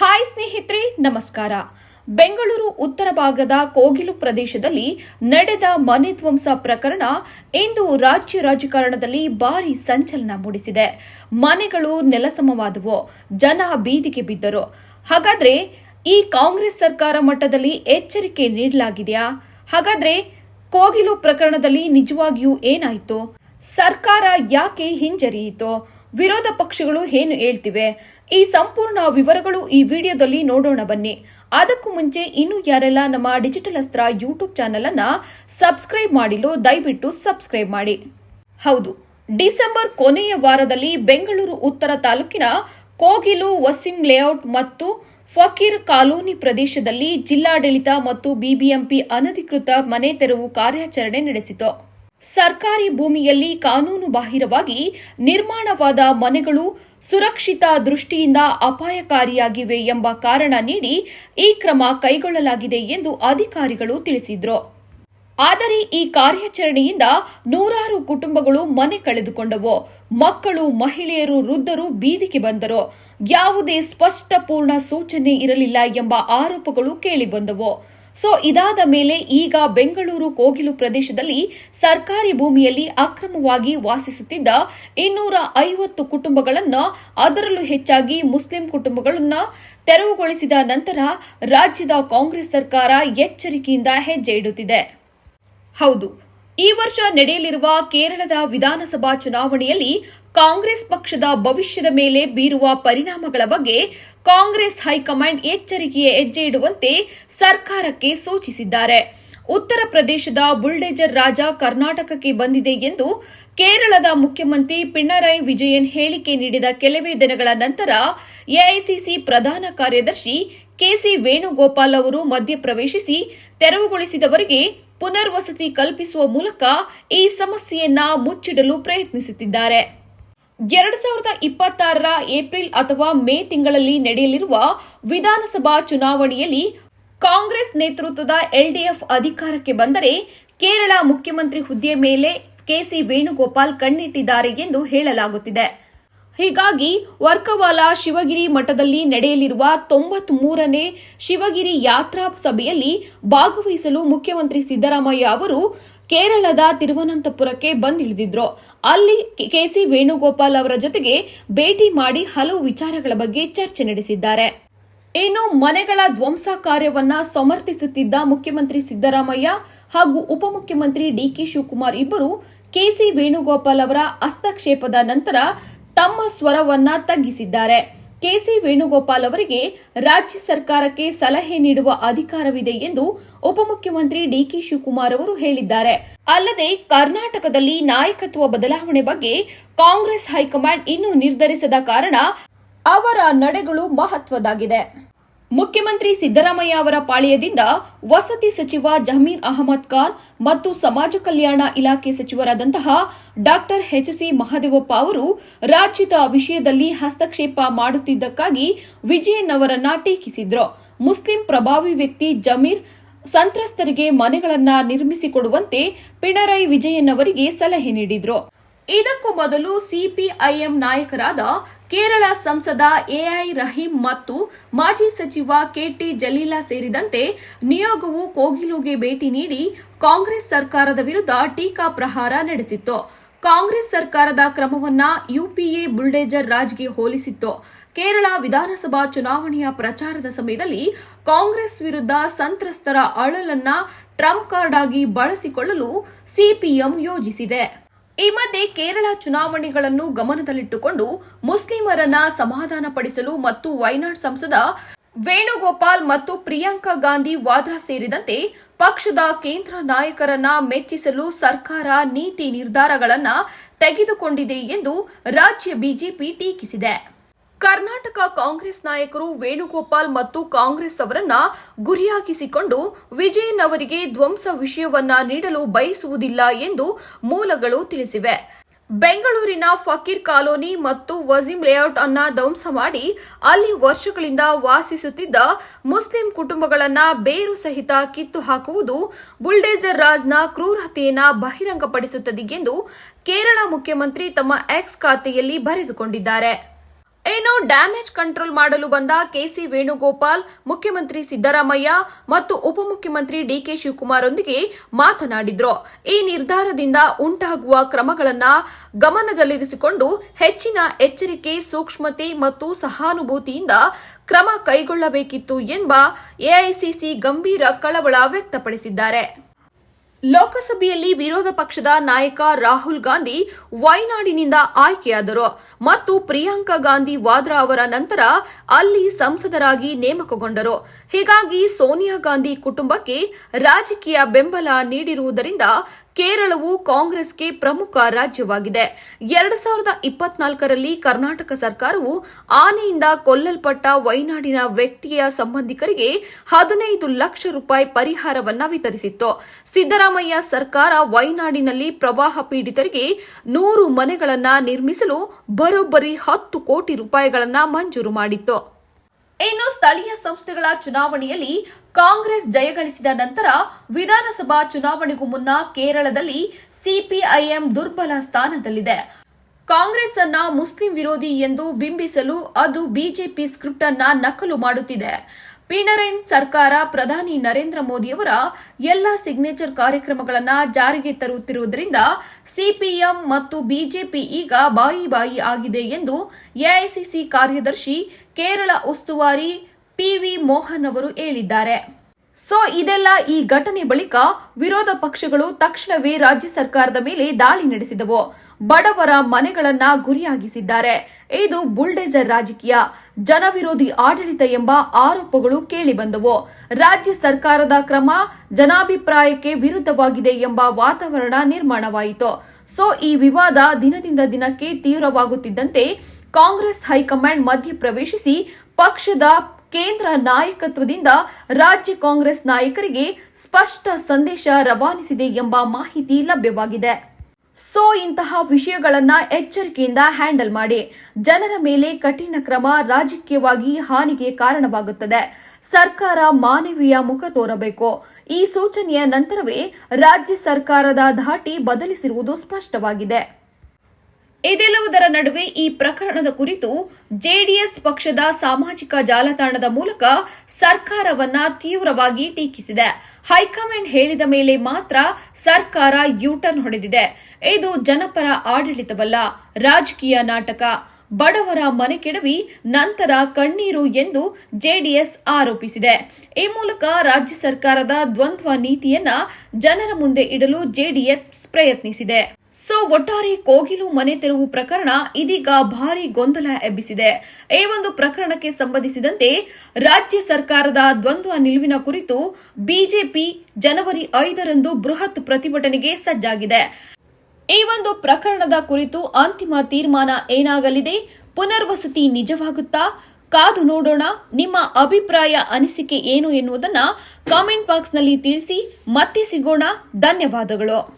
Hi ಸ್ನೇಹಿತರೆ, ನಮಸ್ಕಾರ. ಬೆಂಗಳೂರು ಉತ್ತರ ಭಾಗದ ಕೋಗಿಲು ಪ್ರದೇಶದಲ್ಲಿ ನಡೆದ ಮನೆ ಧ್ವಂಸ ಪ್ರಕರಣ ಇಂದು ರಾಜ್ಯ ರಾಜಕಾರಣದಲ್ಲಿ ಭಾರಿ ಸಂಚಲನ ಮೂಡಿಸಿದೆ. ಮನೆಗಳು ನೆಲಸಮವಾದವು, ಜನ ಬೀದಿಗೆ ಬಿದ್ದರು. ಹಾಗಾದ್ರೆ ಈ ಕಾಂಗ್ರೆಸ್ ಸರ್ಕಾರ ಮಟ್ಟದಲ್ಲಿ ಎಚ್ಚರಿಕೆ ನೀಡಲಾಗಿದೆಯಾ? ಹಾಗಾದ್ರೆ ಕೋಗಿಲು ಪ್ರಕರಣದಲ್ಲಿ ನಿಜವಾಗಿಯೂ ಏನಾಯಿತು? ಸರ್ಕಾರ ಯಾಕೆ ಹಿಂಜರಿಯಿತು? ವಿರೋಧ ಪಕ್ಷಗಳು ಏನು ಹೇಳ್ತಿವೆ? ಈ ಸಂಪೂರ್ಣ ವಿವರಗಳು ಈ ವಿಡಿಯೋದಲ್ಲಿ ನೋಡೋಣ ಬನ್ನಿ. ಅದಕ್ಕೂ ಮುಂಚೆ ಇನ್ನು ಯಾರೆಲ್ಲ ನಮ್ಮ ಡಿಜಿಟಲ್ ಅಸ್ತ್ರ ಯೂಟ್ಯೂಬ್ ಚಾನೆಲ್ ಅನ್ನ ಸಬ್ಸ್ಕ್ರೈಬ್ ಮಾಡಿಲ್ಲೋ ದಯವಿಟ್ಟು ಸಬ್ಸ್ಕ್ರೈಬ್ ಮಾಡಿ. ಹೌದು, ಡಿಸೆಂಬರ್ ಕೊನೆಯ ವಾರದಲ್ಲಿ ಬೆಂಗಳೂರು ಉತ್ತರ ತಾಲೂಕಿನ ಕೋಗಿಲು, ವಸಿಂ ಲೇಔಟ್ ಮತ್ತು ಫಕೀರ್ ಕಾಲೋನಿ ಪ್ರದೇಶದಲ್ಲಿ ಜಿಲ್ಲಾಡಳಿತ ಮತ್ತು ಬಿಬಿಎಂಪಿ ಅನಧಿಕೃತ ಮನೆ ತೆರವು ಕಾರ್ಯಾಚರಣೆ ನಡೆಸಿತು. ಸರ್ಕಾರಿ ಭೂಮಿಯಲ್ಲಿ ಕಾನೂನು ಬಾಹಿರವಾಗಿ ನಿರ್ಮಾಣವಾದ ಮನೆಗಳು ಸುರಕ್ಷಿತ ದೃಷ್ಟಿಯಿಂದ ಅಪಾಯಕಾರಿಯಾಗಿವೆ ಎಂಬ ಕಾರಣ ನೀಡಿ ಈ ಕ್ರಮ ಕೈಗೊಳ್ಳಲಾಗಿದೆ ಎಂದು ಅಧಿಕಾರಿಗಳು ತಿಳಿಸಿದರು. ಆದರೆ ಈ ಕಾರ್ಯಾಚರಣೆಯಿಂದ ನೂರಾರು ಕುಟುಂಬಗಳು ಮನೆ ಕಳೆದುಕೊಂಡವು. ಮಕ್ಕಳು, ಮಹಿಳೆಯರು, ವೃದ್ಧರು ಬೀದಿಗೆ ಬಂದರು. ಯಾವುದೇ ಸ್ಪಷ್ಟಪೂರ್ಣ ಸೂಚನೆ ಇರಲಿಲ್ಲ ಎಂಬ ಆರೋಪಗಳು ಕೇಳಿಬಂದವು. ಸೊ ಇದಾದ ಮೇಲೆ ಈಗ ಬೆಂಗಳೂರು ಕೋಗಿಲು ಪ್ರದೇಶದಲ್ಲಿ ಸರ್ಕಾರಿ ಭೂಮಿಯಲ್ಲಿ ಅಕ್ರಮವಾಗಿ ವಾಸಿಸುತ್ತಿದ್ದ ಇನ್ನೂರ ಐವತ್ತು ಕುಟುಂಬಗಳನ್ನು, ಅದರಲ್ಲೂ ಹೆಚ್ಚಾಗಿ ಮುಸ್ಲಿಂ ಕುಟುಂಬಗಳನ್ನು ತೆರವುಗೊಳಿಸಿದ ನಂತರ ರಾಜ್ಯದ ಕಾಂಗ್ರೆಸ್ ಸರ್ಕಾರ ಎಚ್ಚರಿಕೆಯಿಂದ ಹೆಜ್ಜೆ ಇಡುತ್ತಿದೆ. ಹೌದು, ಈ ವರ್ಷ ನಡೆಯಲಿರುವ ಕೇರಳದ ವಿಧಾನಸಭಾ ಚುನಾವಣೆಯಲ್ಲಿ ಕಾಂಗ್ರೆಸ್ ಪಕ್ಷದ ಭವಿಷ್ಯದ ಮೇಲೆ ಬೀರುವ ಪರಿಣಾಮಗಳ ಬಗ್ಗೆ ಕಾಂಗ್ರೆಸ್ ಹೈಕಮಾಂಡ್ ಎಚ್ಚರಿಕೆಯ ಹೆಜ್ಜೆ ಇಡುವಂತೆ ಸರ್ಕಾರಕ್ಕೆ ಸೂಚಿಸಿದ್ದಾರೆ. ಉತ್ತರ ಪ್ರದೇಶದ ಬುಲ್ಡೇಜರ್ ರಾಜ ಕರ್ನಾಟಕಕ್ಕೆ ಬಂದಿದೆ ಎಂದು ಕೇರಳದ ಮುಖ್ಯಮಂತ್ರಿ ಪಿಣರಾಯಿ ವಿಜಯನ್ ಹೇಳಿಕೆ ನೀಡಿದ ಕೆಲವೇ ದಿನಗಳ ನಂತರ ಎಐಸಿಸಿ ಪ್ರಧಾನ ಕಾರ್ಯದರ್ಶಿ ಕೆಸಿ ವೇಣುಗೋಪಾಲ್ ಅವರು ಮಧ್ಯಪ್ರವೇಶಿಸಿ ತೆರವುಗೊಳಿಸಿದವರಿಗೆ ಪುನರ್ವಸತಿ ಕಲ್ಪಿಸುವ ಮೂಲಕ ಈ ಸಮಸ್ಯೆಯನ್ನ ಮುಚ್ಚಿಡಲು ಪ್ರಯತ್ನಿಸುತ್ತಿದ್ದಾರೆ. ಎರಡು ಸಾವಿರದ ಇಪ್ಪತ್ತಾರರ ಏಪ್ರಿಲ್ ಅಥವಾ ಮೇ ತಿಂಗಳಲ್ಲಿ ನಡೆಯಲಿರುವ ವಿಧಾನಸಭಾ ಚುನಾವಣೆಯಲ್ಲಿ ಕಾಂಗ್ರೆಸ್ ನೇತೃತ್ವದ ಎಲ್ಡಿಎಫ್ ಅಧಿಕಾರಕ್ಕೆ ಬಂದರೆ ಕೇರಳ ಮುಖ್ಯಮಂತ್ರಿ ಹುದ್ದೆಯ ಮೇಲೆ ಕೆಸಿ ವೇಣುಗೋಪಾಲ್ ಕಣ್ಣಿಟ್ಟಿದ್ದಾರೆ ಎಂದು ಹೇಳಲಾಗುತ್ತಿದೆ. ಹೀಗಾಗಿ ವರ್ಕವಾಲ ಶಿವಗಿರಿ ಮಠದಲ್ಲಿ ನಡೆಯಲಿರುವ ತೊಂಬತ್ ಮೂರನೇ ಶಿವಗಿರಿ ಯಾತ್ರಾ ಸಭೆಯಲ್ಲಿ ಭಾಗವಹಿಸಲು ಮುಖ್ಯಮಂತ್ರಿ ಸಿದ್ದರಾಮಯ್ಯ ಅವರು ಕೇರಳದ ತಿರುವನಂತಪುರಕ್ಕೆ ಬಂದಿಳಿದಿದ್ರು. ಅಲ್ಲಿ ಕೆಸಿ ವೇಣುಗೋಪಾಲ್ ಅವರ ಜೊತೆಗೆ ಭೇಟಿ ಮಾಡಿ ಹಲವು ವಿಚಾರಗಳ ಬಗ್ಗೆ ಚರ್ಚೆ ನಡೆಸಿದ್ದಾರೆ. ಇನ್ನು ಮನೆಗಳ ಧ್ವಂಸ ಕಾರ್ಯವನ್ನ ಸಮರ್ಥಿಸುತ್ತಿದ್ದ ಮುಖ್ಯಮಂತ್ರಿ ಸಿದ್ದರಾಮಯ್ಯ ಹಾಗೂ ಉಪಮುಖ್ಯಮಂತ್ರಿ ಡಿಕೆ ಶಿವಕುಮಾರ್ ಇಬ್ಬರು ಕೆಸಿ ವೇಣುಗೋಪಾಲ್ ಅವರ ಹಸ್ತಕ್ಷೇಪದ ನಂತರ ತಮ್ಮ ಸ್ವರವನ್ನ ತಗ್ಗಿಸಿದ್ದಾರೆ. ಕೆಸಿ ವೇಣುಗೋಪಾಲ್ ಅವರಿಗೆ ರಾಜ್ಯ ಸರ್ಕಾರಕ್ಕೆ ಸಲಹೆ ನೀಡುವ ಅಧಿಕಾರವಿದೆ ಎಂದು ಉಪಮುಖ್ಯಮಂತ್ರಿ ಡಿಕೆ ಶಿವಕುಮಾರ್ ಅವರು ಹೇಳಿದ್ದಾರೆ. ಅಲ್ಲದೆ ಕರ್ನಾಟಕದಲ್ಲಿ ನಾಯಕತ್ವ ಬದಲಾವಣೆ ಬಗ್ಗೆ ಕಾಂಗ್ರೆಸ್ ಹೈಕಮಾಂಡ್ ಇನ್ನೂ ನಿರ್ಧರಿಸದ ಕಾರಣ ಅವರ ನಡೆಗಳು ಮಹತ್ವದಾಗಿದೆ ಮುಖ್ಯಮಂತ್ರಿ ಸಿದ್ದರಾಮಯ್ಯ ಅವರ ಪಾಳ್ಯದಿಂದ ವಸತಿ ಸಚಿವ ಜಮೀರ್ ಅಹಮದ್ ಖಾನ್ ಮತ್ತು ಸಮಾಜ ಕಲ್ಯಾಣ ಇಲಾಖೆ ಸಚಿವರಾದಂತಹ ಡಾಕ್ಟರ್ ಎಚ್ ಸಿ ಮಹದೇವಪ್ಪ ಅವರು ರಾಜ್ಯದ ವಿಷಯದಲ್ಲಿ ಹಸ್ತಕ್ಷೇಪ ಮಾಡುತ್ತಿದ್ದಕ್ಕಾಗಿ ವಿಜಯನ್ ಅವರನ್ನ ಟೀಕಿಸಿದ್ರು. ಮುಸ್ಲಿಂ ಪ್ರಭಾವಿ ವ್ಯಕ್ತಿ ಜಮೀರ್ ಸಂತ್ರಸ್ತರಿಗೆ ಮನೆಗಳನ್ನ ನಿರ್ಮಿಸಿಕೊಡುವಂತೆ ಪಿಣರಾಯಿ ವಿಜಯನ್ ಅವರಿಗೆ ಸಲಹೆ ನೀಡಿದ್ರು. ಇದಕ್ಕೂ ಮೊದಲು ಸಿಪಿಐಎಂ ನಾಯಕರಾದ ಕೇರಳ ಸಂಸದ ಎಐ ರಹೀಂ ಮತ್ತು ಮಾಜಿ ಸಚಿವ ಕೆಟಿ ಜಲೀಲಾ ಸೇರಿದಂತೆ ನಿಯೋಗವು ಕೋಗಿಲುಗೆ ಭೇಟಿ ನೀಡಿ ಕಾಂಗ್ರೆಸ್ ಸರ್ಕಾರದ ವಿರುದ್ಧ ಟೀಕಾ ಪ್ರಹಾರ ನಡೆಸಿತ್ತು. ಕಾಂಗ್ರೆಸ್ ಸರ್ಕಾರದ ಕ್ರಮವನ್ನ ಯುಪಿಎ ಬುಲ್ಡೇಜರ್ ರಾಜ್ಗೆ ಹೋಲಿಸಿತ್ತು. ಕೇರಳ ವಿಧಾನಸಭಾ ಚುನಾವಣೆಯ ಪ್ರಚಾರದ ಸಮಯದಲ್ಲಿ ಕಾಂಗ್ರೆಸ್ ವಿರುದ್ಧ ಸಂತ್ರಸ್ತರ ಅಳಲನ್ನ ಟ್ರಂಪ್ ಕಾರ್ಡ್ ಆಗಿ ಬಳಸಿಕೊಳ್ಳಲು ಸಿಪಿಎಂ ಯೋಜಿಸಿದೆ. ಈ ಮಧ್ಯೆ ಕೇರಳ ಚುನಾವಣೆಗಳನ್ನು ಗಮನದಲ್ಲಿಟ್ಟುಕೊಂಡು ಮುಸ್ಲಿಮರನ್ನ ಸಮಾಧಾನಪಡಿಸಲು ಮತ್ತು ವೈನಾಡ್ ಸಂಸದ ವೇಣುಗೋಪಾಲ್ ಮತ್ತು ಪ್ರಿಯಾಂಕಾ ಗಾಂಧಿ ವಾದ್ರಾ ಸೇರಿದಂತೆ ಪಕ್ಷದ ಕೇಂದ್ರ ನಾಯಕರನ್ನ ಮೆಚ್ಚಿಸಲು ಸರ್ಕಾರ ನೀತಿ ನಿರ್ಧಾರಗಳನ್ನು ತೆಗೆದುಕೊಂಡಿದೆ ಎಂದು ರಾಜ್ಯ ಬಿಜೆಪಿ ಟೀಕಿಸಿದೆ. ಕರ್ನಾಟಕ ಕಾಂಗ್ರೆಸ್ ನಾಯಕರು ವೇಣುಗೋಪಾಲ್ ಮತ್ತು ಕಾಂಗ್ರೆಸ್ ಅವರನ್ನ ಗುರಿಯಾಗಿಸಿಕೊಂಡು ವಿಜಯನ್ ಅವರಿಗೆ ಧ್ವಂಸ ವಿಷಯವನ್ನ ನೀಡಲು ಬಯಸುವುದಿಲ್ಲ ಎಂದು ಮೂಲಗಳು ತಿಳಿಸಿವೆ. ಬೆಂಗಳೂರಿನ ಫಕೀರ್ ಕಾಲೋನಿ ಮತ್ತು ವಜೀಂ ಲೇಔಟ್ ಅನ್ನ ಧ್ವಂಸ ಮಾಡಿ ಅಲ್ಲಿ ವರ್ಷಗಳಿಂದ ವಾಸಿಸುತ್ತಿದ್ದ ಮುಸ್ಲಿಂ ಕುಟುಂಬಗಳನ್ನ ಬೇರು ಸಹಿತ ಕಿತ್ತು ಹಾಕುವುದು ಬುಲ್ಡೇಜರ್ ರಾಜ್ನ ಕ್ರೂರತೆಯನ್ನ ಬಹಿರಂಗಪಡಿಸುತ್ತದೆ ಎಂದು ಕೇರಳ ಮುಖ್ಯಮಂತ್ರಿ ತಮ್ಮ ಎಕ್ಸ್ ಖಾತೆಯಲ್ಲಿ ಬರೆದುಕೊಂಡಿದ್ದಾರೆ. ಏನು ಡ್ಯಾಮೇಜ್ ಕಂಟ್ರೋಲ್ ಮಾಡಲು ಬಂದ ಕೆಸಿ ವೇಣುಗೋಪಾಲ್, ಮುಖ್ಯಮಂತ್ರಿ ಸಿದ್ದರಾಮಯ್ಯ ಮತ್ತು ಉಪಮುಖ್ಯಮಂತ್ರಿ ಡಿಕೆ ಶಿವಕುಮಾರ್ ಒಂದಿಗೆ ಮಾತನಾಡಿದ್ರು. ಈ ನಿರ್ಧಾರದಿಂದ ಉಂಟಾಗುವ ಕ್ರಮಗಳನ್ನು ಗಮನದಲ್ಲಿರಿಸಿಕೊಂಡು ಹೆಚ್ಚಿನ ಎಚ್ಚರಿಕೆ, ಸೂಕ್ಷ್ಮತೆ ಮತ್ತು ಸಹಾನುಭೂತಿಯಿಂದ ಕ್ರಮ ಕೈಗೊಳ್ಳಬೇಕಿತ್ತು ಎಂಬ ಎಐಸಿಸಿ ಗಂಭೀರ ಕಳವಳ ವ್ಯಕ್ತಪಡಿಸಿದ್ದಾರೆ. ಲೋಕಸಭೆಯಲ್ಲಿ ವಿರೋಧ ಪಕ್ಷದ ನಾಯಕ ರಾಹುಲ್ ಗಾಂಧಿ ವಯನಾಡಿನಿಂದ ಆಯ್ಕೆಯಾದರು ಮತ್ತು ಪ್ರಿಯಾಂಕಾ ಗಾಂಧಿ ವಾದ್ರಾ ಅವರ ನಂತರ ಅಲ್ಲಿ ಸಂಸದರಾಗಿ ನೇಮಕಗೊಂಡರು. ಹೀಗಾಗಿ ಸೋನಿಯಾ ಗಾಂಧಿ ಕುಟುಂಬಕ್ಕೆ ರಾಜಕೀಯ ಬೆಂಬಲ ನೀಡಿರುವುದರಿಂದ ಕೇರಳವು ಕಾಂಗ್ರೆಸ್ಗೆ ಪ್ರಮುಖ ರಾಜ್ಯವಾಗಿದೆ. ಎರಡು ಸಾವಿರದ ಇಪ್ಪತ್ನಾಲ್ಕರಲ್ಲಿ ಕರ್ನಾಟಕ ಸರ್ಕಾರವು ಆನೆಯಿಂದ ಕೊಲ್ಲಲ್ಪಟ್ಟ ವಯನಾಡಿನ ವ್ಯಕ್ತಿಯ ಸಂಬಂಧಿಕರಿಗೆ ಹದಿನೈದು ಲಕ್ಷ ರೂಪಾಯಿ ಪರಿಹಾರವನ್ನು ವಿತರಿಸಿತ್ತು. ಸಿದ್ದರಾಮಯ್ಯ ಸರ್ಕಾರ ವೈನಾಡಿನಲ್ಲಿ ಪ್ರವಾಹ ಪೀಡಿತರಿಗೆ ನೂರು ಮನೆಗಳನ್ನು ನಿರ್ಮಿಸಲು ಬರೋಬ್ಬರಿ ಹತ್ತು ಕೋಟಿ ರೂಪಾಯಿಗಳನ್ನು ಮಂಜೂರು ಮಾಡಿತ್ತು. ಇನ್ನು ಸ್ಥಳೀಯ ಸಂಸ್ಥೆಗಳ ಚುನಾವಣೆಯಲ್ಲಿ ಕಾಂಗ್ರೆಸ್ ಜಯಗಳಿಸಿದ ನಂತರ ವಿಧಾನಸಭಾ ಚುನಾವಣೆಗೂ ಮುನ್ನ ಕೇರಳದಲ್ಲಿ ಸಿಪಿಐಎಂ ದುರ್ಬಲ ಸ್ಥಾನದಲ್ಲಿದೆ. ಕಾಂಗ್ರೆಸ್ ಅನ್ನ ಮುಸ್ಲಿಂ ವಿರೋಧಿ ಎಂದು ಬಿಂಬಿಸಲು ಅದು ಬಿಜೆಪಿ ಸ್ಕ್ರಿಪ್ಟ್ ಅನ್ನ ನಕಲು ಮಾಡುತ್ತಿದೆ. ಪಿಣರೈನ್ ಸರ್ಕಾರ ಪ್ರಧಾನಿ ನರೇಂದ್ರ ಮೋದಿಯವರ ಎಲ್ಲ ಸಿಗ್ನೇಚರ್ ಕಾರ್ಯಕ್ರಮಗಳನ್ನು ಜಾರಿಗೆ ತರುತ್ತಿರುವುದರಿಂದ ಸಿಪಿಎಂ ಮತ್ತು ಬಿಜೆಪಿ ಈಗ ಬಾಯಿ ಬಾಯಿ ಆಗಿದೆ ಎಂದು ಎಐಸಿಸಿ ಕಾರ್ಯದರ್ಶಿ ಕೇರಳ ಉಸ್ತುವಾರಿ ಪಿವಿ ಮೋಹನ್ ಅವರು ಹೇಳಿದ್ದಾರೆ. ಸೊ ಇದೆಲ್ಲ ಈ ಘಟನೆ ಬಳಿಕ ವಿರೋಧ ಪಕ್ಷಗಳು ತಕ್ಷಣವೇ ರಾಜ್ಯ ಸರ್ಕಾರದ ಮೇಲೆ ದಾಳಿ ನಡೆಸಿದವು. ಬಡವರ ಮನೆಗಳನ್ನ ಗುರಿಯಾಗಿಸಿದ್ದಾರೆ. ಇದು ಬುಲ್ಡೇಜರ್ ರಾಜಕೀಯ. ಜನವಿರೋಧಿ ಆಡಳಿತ ಎಂಬ ಆರೋಪಗಳು ಕೇಳಿಬಂದವು ರಾಜ್ಯ ಸರ್ಕಾರದ ಕ್ರಮ ಜನಾಭಿಪ್ರಾಯಕ್ಕೆ ವಿರುದ್ಧವಾಗಿದೆ ಎಂಬ ವಾತಾವರಣ ನಿರ್ಮಾಣವಾಯಿತು. ಸೊ ಈ ವಿವಾದ ದಿನದಿಂದ ದಿನಕ್ಕೆ ತೀವ್ರವಾಗುತ್ತಿದ್ದಂತೆ ಕಾಂಗ್ರೆಸ್ ಹೈಕಮಾಂಡ್ ಮಧ್ಯಪ್ರವೇಶಿಸಿ ಪಕ್ಷದ ಕೇಂದ್ರ ನಾಯಕತ್ವದಿಂದ ರಾಜ್ಯ ಕಾಂಗ್ರೆಸ್ ನಾಯಕರಿಗೆ ಸ್ಪಷ್ಟ ಸಂದೇಶ ರವಾನಿಸಿದೆ ಎಂಬ ಮಾಹಿತಿ ಲಭ್ಯವಾಗಿದೆ. ಸೊ ಇಂತಹ ವಿಷಯಗಳನ್ನು ಎಚ್ಚರಿಕೆಯಿಂದ ಹ್ಯಾಂಡಲ್ ಮಾಡಿ. ಜನರ ಮೇಲೆ ಕಠಿಣ ಕ್ರಮ ರಾಜಕೀಯವಾಗಿ ಹಾನಿಗೆ ಕಾರಣವಾಗುತ್ತದೆ. ಸರ್ಕಾರ ಮಾನವೀಯ ಮುಖ ತೋರಬೇಕು. ಈ ಸೂಚನೆಯ ನಂತರವೇ ರಾಜ್ಯ ಸರ್ಕಾರದ ಧಾಟಿ ಬದಲಿಸಿರುವುದು ಸ್ಪಷ್ಟವಾಗಿದೆ. ಇದೆಲ್ಲವುದರ ನಡುವೆ ಈ ಪ್ರಕರಣದ ಕುರಿತು ಜೆಡಿಎಸ್ ಪಕ್ಷದ ಸಾಮಾಜಿಕ ಜಾಲತಾಣದ ಮೂಲಕ ಸರ್ಕಾರವನ್ನ ತೀವ್ರವಾಗಿ ಟೀಕಿಸಿದೆ. ಹೈಕಮಾಂಡ್ ಹೇಳಿದ ಮೇಲೆ ಮಾತ್ರ ಸರ್ಕಾರ ಯೂಟರ್ನ್ ಹೊಡೆದಿದೆ. ಇದು ಜನಪರ ಆಡಳಿತವಲ್ಲ, ರಾಜಕೀಯ ನಾಟಕ. ಬಡವರ ಮನೆ ಕೆಡವಿ ನಂತರ ಕಣ್ಣೀರು ಎಂದು ಜೆಡಿಎಸ್ ಆರೋಪಿಸಿದೆ. ಈ ಮೂಲಕ ರಾಜ್ಯ ಸರ್ಕಾರದ ದ್ವಂದ್ವ ನೀತಿಯನ್ನ ಜನರ ಮುಂದೆ ಇಡಲು ಜೆಡಿಎಸ್ ಪ್ರಯತ್ನಿಸಿದೆ. ಸೊ ಒಟ್ಟಾರೆ ಕೋಗಿಲು ಮನೆ ತೆರವು ಪ್ರಕರಣ ಇದೀಗ ಭಾರಿ ಗೊಂದಲ ಎಬ್ಬಿಸಿದೆ. ಈ ಒಂದು ಪ್ರಕರಣಕ್ಕೆ ಸಂಬಂಧಿಸಿದಂತೆ ರಾಜ್ಯ ಸರ್ಕಾರದ ದ್ವಂದ್ವ ನಿಲುವಿನ ಕುರಿತು ಬಿಜೆಪಿ ಜನವರಿ ಐದರಂದು ಬೃಹತ್ ಪ್ರತಿಭಟನೆಗೆ ಸಜ್ಜಾಗಿದೆ. ಈ ಒಂದು ಪ್ರಕರಣದ ಕುರಿತು ಅಂತಿಮ ತೀರ್ಮಾನ ಏನಾಗಲಿದೆ? ಪುನರ್ವಸತಿ ನಿಜವಾಗುತ್ತಾ? ಕಾದು ನೋಡೋಣ. ನಿಮ್ಮ ಅಭಿಪ್ರಾಯ, ಅನಿಸಿಕೆ ಏನು ಎನ್ನುವುದನ್ನು ಕಾಮೆಂಟ್ ಬಾಕ್ಸ್ನಲ್ಲಿ ತಿಳಿಸಿ. ಮತ್ತೆ ಸಿಗೋಣ. ಧನ್ಯವಾದಗಳು.